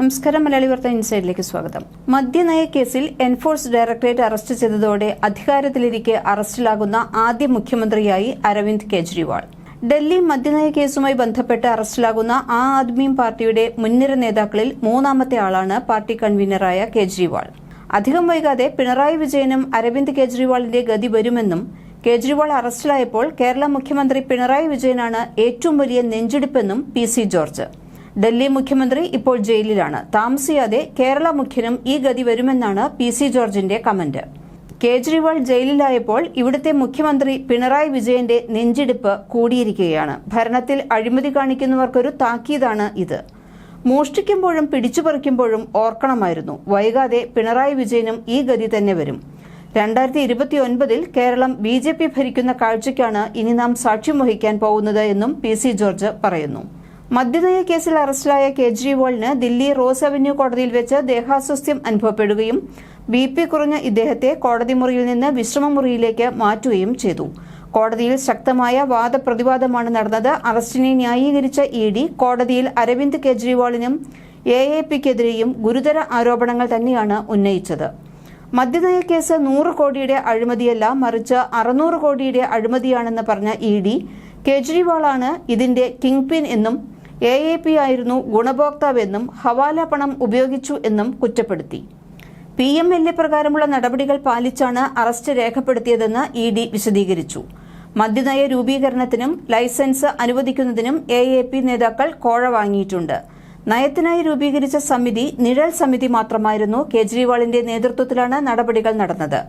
നമസ്കാരം മലയാളി വാർത്ത ഇൻസൈഡിലേക്ക് സ്വാഗതം. മദ്യനയ കേസിൽ എൻഫോഴ്സ് ഡയറക്ടറേറ്റ് അറസ്റ്റ് ചെയ്തതോടെ അധികാരത്തിലിരിക്കെ അറസ്റ്റിലാകുന്ന ആദ്യ മുഖ്യമന്ത്രിയായി അരവിന്ദ് കെജ്രിവാൾ. ഡൽഹി മദ്യനയ കേസുമായി ബന്ധപ്പെട്ട് അറസ്റ്റിലാകുന്ന ആ ആദ്മി പാർട്ടിയുടെ മുൻനിര നേതാക്കളിൽ മൂന്നാമത്തെ ആളാണ് പാർട്ടി കൺവീനറായ കെജ്രിവാൾ. അധികം വൈകാതെ പിണറായി വിജയനും അരവിന്ദ് കെജ്രിവാളിന്റെ ഗതി വരുമെന്നും കേജ്രിവാൾ അറസ്റ്റിലായപ്പോൾ കേരള മുഖ്യമന്ത്രി പിണറായി വിജയനാണ് ഏറ്റവും വലിയ നെഞ്ചിടിപ്പെന്നും പി സി ജോർജ്. ഡൽഹി മുഖ്യമന്ത്രി ഇപ്പോൾ ജയിലിലാണ്. താമസിയാതെ കേരള മുഖ്യനും ഈ ഗതി വരുമെന്നാണ് പി സി ജോർജിന്റെ കമന്റ്. കേജ്രിവാൾ ജയിലിലായപ്പോൾ ഇവിടുത്തെ മുഖ്യമന്ത്രി പിണറായി വിജയന്റെ നെഞ്ചിടിപ്പ് കൂടിയിരിക്കുകയാണ്. ഭരണത്തിൽ അഴിമതി കാണിക്കുന്നവർക്കൊരു താക്കീതാണ് ഇത്. മോഷ്ടിക്കുമ്പോഴും പിടിച്ചുപറിക്കുമ്പോഴും ഓർക്കണമായിരുന്നു. വൈകാതെ പിണറായി വിജയനും ഈ ഗതി തന്നെ വരും. രണ്ടായിരത്തി ഇരുപത്തി ഒൻപതിൽ കേരളം ബി ജെ പി ഭരിക്കുന്ന കാഴ്ചയ്ക്കാണ് ഇനി നാം സാക്ഷ്യം വഹിക്കാൻ പോകുന്നത് എന്നും പി സി ജോർജ് പറയുന്നു. മദ്യനയ കേസിൽ അറസ്റ്റിലായ കേജ്രിവാളിന് ദില്ലി റോസ് അവന്യൂ കോടതിയിൽ വെച്ച് ദേഹാസ്വസ്ഥ്യം അനുഭവപ്പെടുകയും ബി പി കുറഞ്ഞ ഇദ്ദേഹത്തെ കോടതി മുറിയിൽ നിന്ന് വിശ്രമമുറിയിലേക്ക് മാറ്റുകയും ചെയ്തു. കോടതിയിൽ ശക്തമായ വാദപ്രതിവാദമാണ് നടന്നത്. അറസ്റ്റിനെ ന്യായീകരിച്ച ഇ ഡി കോടതിയിൽ അരവിന്ദ് കേജ്രിവാളിനും എ എ പിക്കെതിരെയും ഗുരുതര ആരോപണങ്ങൾ തന്നെയാണ് ഉന്നയിച്ചത്. മദ്യനയ കേസ് നൂറ് കോടിയുടെ അഴിമതിയല്ല മറിച്ച് അറുന്നൂറ് കോടിയുടെ അഴിമതിയാണെന്ന് പറഞ്ഞ ഇ ഡി കേജ്രിവാളാണ് ഇതിന്റെ കിങ് പിൻ എന്നും എ എ പി ആയിരുന്നു ഗുണഭോക്താവെന്നും ഹവാല പണം ഉപയോഗിച്ചു എന്നും കുറ്റപ്പെടുത്തി. പി എം എൽ എ പ്രകാരമുള്ള നടപടികൾ പാലിച്ചാണ് അറസ്റ്റ് രേഖപ്പെടുത്തിയതെന്ന് ഇ ഡി വിശദീകരിച്ചു. മദ്യനയ രൂപീകരണത്തിനും ലൈസൻസ് അനുവദിക്കുന്നതിനും എ എ പി നേതാക്കൾ കോഴ വാങ്ങിയിട്ടുണ്ട്. നയത്തിനായി രൂപീകരിച്ച സമിതി നിഴൽ സമിതി മാത്രമായിരുന്നു കേജ്രിവാളിന്റെ നേതൃത്വത്തിലാണ് നടപടികൾ നടന്നത്.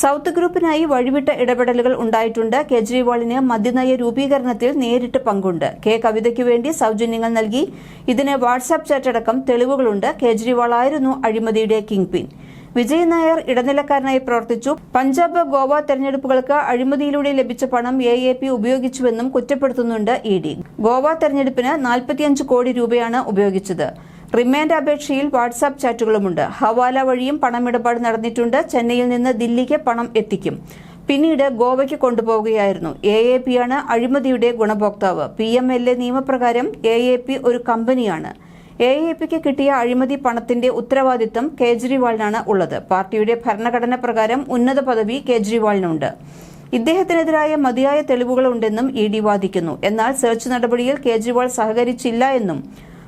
സൌത്ത് ഗ്രൂപ്പിനായി വഴിവിട്ട ഇടപെടലുകൾ ഉണ്ടായിട്ടുണ്ട്. കേജ്രിവാളിന് മദ്യനയ രൂപീകരണത്തിൽ നേരിട്ട് പങ്കുണ്ട്. കെ കവിതയ്ക്കു വേണ്ടി സൌജന്യങ്ങൾ നൽകി. ഇതിന് വാട്സാപ്പ് ചാറ്റടക്കം തെളിവുകളുണ്ട്. കേജ്രിവാൾ ആയിരുന്നു അഴിമതിയുടെ കിങ് പിൻ വിജയ് നായർ ഇടനിലക്കാരനായി പ്രവർത്തിച്ചു. പഞ്ചാബ് ഗോവ തെരഞ്ഞെടുപ്പുകൾക്ക് അഴിമതിയിലൂടെ ലഭിച്ച പണം എ എ പി ഉപയോഗിച്ചുവെന്നും കുറ്റപ്പെടുത്തുന്നുണ്ട് ഇ ഡി. ഗോവ തെരഞ്ഞെടുപ്പിന് നാൽപ്പത്തിയഞ്ച് കോടി രൂപയാണ് ഉപയോഗിച്ചത്. റിമാൻഡ് അപേക്ഷയിൽ വാട്സാപ്പ് ചാറ്റുകളുമുണ്ട്. ഹവാല വഴിയും പണമിടപാട് നടന്നിട്ടുണ്ട്. ചെന്നൈയിൽ നിന്ന് ദില്ലിക്ക് പണം എത്തിക്കും. പിന്നീട് ഗോവയ്ക്ക് കൊണ്ടുപോവുകയായിരുന്നു. എ എ പി ആണ് അഴിമതിയുടെ ഗുണഭോക്താവ്. പി എം എൽ എ നിയമപ്രകാരം എ എ പി ഒരു കമ്പനിയാണ്. എ എ പിക്ക് കിട്ടിയ അഴിമതി പണത്തിന്റെ ഉത്തരവാദിത്തം കേജ്രിവാളിനാണ് ഉള്ളത്. പാർട്ടിയുടെ ഭരണഘടന പ്രകാരം ഉന്നത പദവി കേജ്രിവാളിനുണ്ട്. ഇദ്ദേഹത്തിനെതിരായ മതിയായ തെളിവുകളുണ്ടെന്നും ഇ ഡി വാദിക്കുന്നു. എന്നാൽ സെർച്ച് നടപടിയിൽ കേജ്രിവാൾ സഹകരിച്ചില്ല എന്നും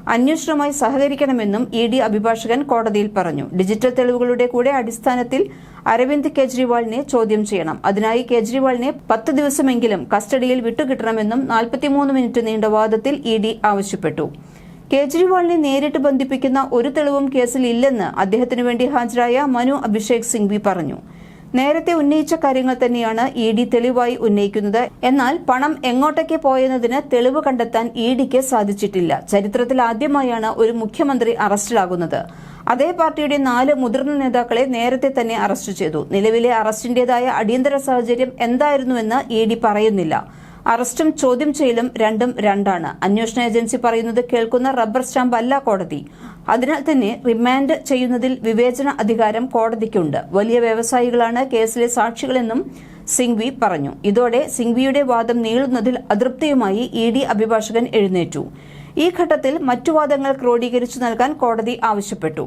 അന്വേഷണവുമായി സഹകരിക്കണമെന്നും ഇ ഡി അഭിഭാഷകൻ കോടതിയിൽ പറഞ്ഞു. ഡിജിറ്റൽ തെളിവുകളുടെ കൂടെ അടിസ്ഥാനത്തിൽ അരവിന്ദ് കെജ്രിവാളിനെ ചോദ്യം ചെയ്യണം. അതിനായി കെജ്രിവാളിനെ പത്ത് ദിവസമെങ്കിലും കസ്റ്റഡിയിൽ വിട്ടുകിട്ടണമെന്നും നാൽപ്പത്തിമൂന്ന് മിനിറ്റ് നീണ്ട വാദത്തിൽ ഇ ഡി ആവശ്യപ്പെട്ടു. കേജ്രിവാളിനെ നേരിട്ട് ബന്ധിപ്പിക്കുന്ന ഒരു തെളിവും കേസിൽ ഇല്ലെന്ന് അദ്ദേഹത്തിനു വേണ്ടി ഹാജരായ മനു അഭിഷേക് സിംഗ്വി പറഞ്ഞു. നേരത്തെ ഉന്നയിച്ച കാര്യങ്ങൾ തന്നെയാണ് ഇ ഡി തെളിവായി ഉന്നയിക്കുന്നത്. എന്നാൽ പണം എങ്ങോട്ടേക്ക് പോയെന്നതിന് തെളിവ് കണ്ടെത്താൻ ഇ ഡിക്ക് സാധിച്ചിട്ടില്ല. ചരിത്രത്തിൽ ആദ്യമായാണ് ഒരു മുഖ്യമന്ത്രി അറസ്റ്റിലാകുന്നത്. അതേ പാർട്ടിയുടെ നാല് മുതിർന്ന നേതാക്കളെ നേരത്തെ തന്നെ അറസ്റ്റ് ചെയ്തു. നിലവിലെ അറസ്റ്റിന്റേതായ അടിയന്തര സാഹചര്യം എന്തായിരുന്നുവെന്ന് ഇ ഡി പറയുന്നില്ല. അറസ്റ്റും ചോദ്യം ചെയ്യലും രണ്ടും രണ്ടാണ്. അന്വേഷണ ഏജൻസി പറയുന്നത് കേൾക്കുന്ന റബ്ബർ സ്റ്റാമ്പ് അല്ല കോടതി. അതിനാൽ തന്നെ റിമാൻഡ് ചെയ്യുന്നതിൽ വിവേചന അധികാരം കോടതിക്കുണ്ട്. വലിയ വ്യവസായികളാണ് കേസിലെ സാക്ഷികളെന്നും സിംഗ്വി പറഞ്ഞു. ഇതോടെ സിംഗ്വിയുടെ വാദം നീളുന്നതിൽ അതൃപ്തിയുമായി ഇ ഡി അഭിഭാഷകൻ എഴുന്നേറ്റു. ഈ ഘട്ടത്തിൽ മറ്റു വാദങ്ങൾ ക്രോഡീകരിച്ചു നൽകാൻ കോടതി ആവശ്യപ്പെട്ടു.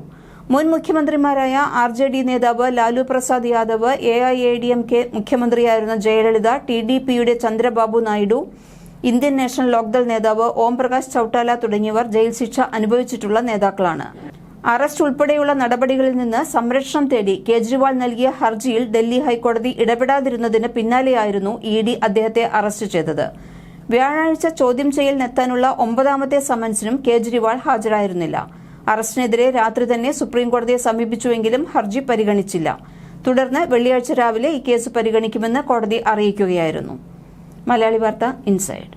മുൻ മുഖ്യമന്ത്രിമാരായ ആർ ജെ ഡി നേതാവ് Lalu Prasad Yadav A I A D M K മുഖ്യമന്ത്രിയായിരുന്ന ജയലളിത ടി ഡി പിയുടെ ചന്ദ്രബാബു നായിഡു ഇന്ത്യൻ നാഷണൽ ലോക്ദൾ നേതാവ് ഓംപ്രകാശ് ചൌട്ടാല തുടങ്ങിയവർ ജയിൽ ശിക്ഷ അനുഭവിച്ചിട്ടുള്ള നേതാക്കളാണ്. അറസ്റ്റ് ഉൾപ്പെടെയുള്ള നടപടികളിൽ നിന്ന് സംരക്ഷണം തേടി കേജ്രിവാൾ നൽകിയ ഹർജിയിൽ ഡൽഹി ഹൈക്കോടതി ഇടപെടാതിരുന്നതിന് പിന്നാലെയായിരുന്നു ഇ ഡി അദ്ദേഹത്തെ അറസ്റ്റ് ചെയ്തത്. വ്യാഴാഴ്ച ചോദ്യം ചെയ്യലിനെത്താനുള്ള ഒമ്പതാമത്തെ സമൻസിനും കേജ്രിവാൾ ഹാജരായിരുന്നില്ല. അറസ്റ്റിനെതിരെ രാത്രി തന്നെ സുപ്രീംകോടതിയെ സമീപിച്ചുവെങ്കിലും ഹർജി പരിഗണിച്ചില്ല. തുടർന്ന് വെള്ളിയാഴ്ച രാവിലെ ഈ കേസ് പരിഗണിക്കുമെന്ന് കോടതി അറിയിക്കുകയായിരുന്നു. മലയാളി വാർത്ത ഇൻസൈഡ്.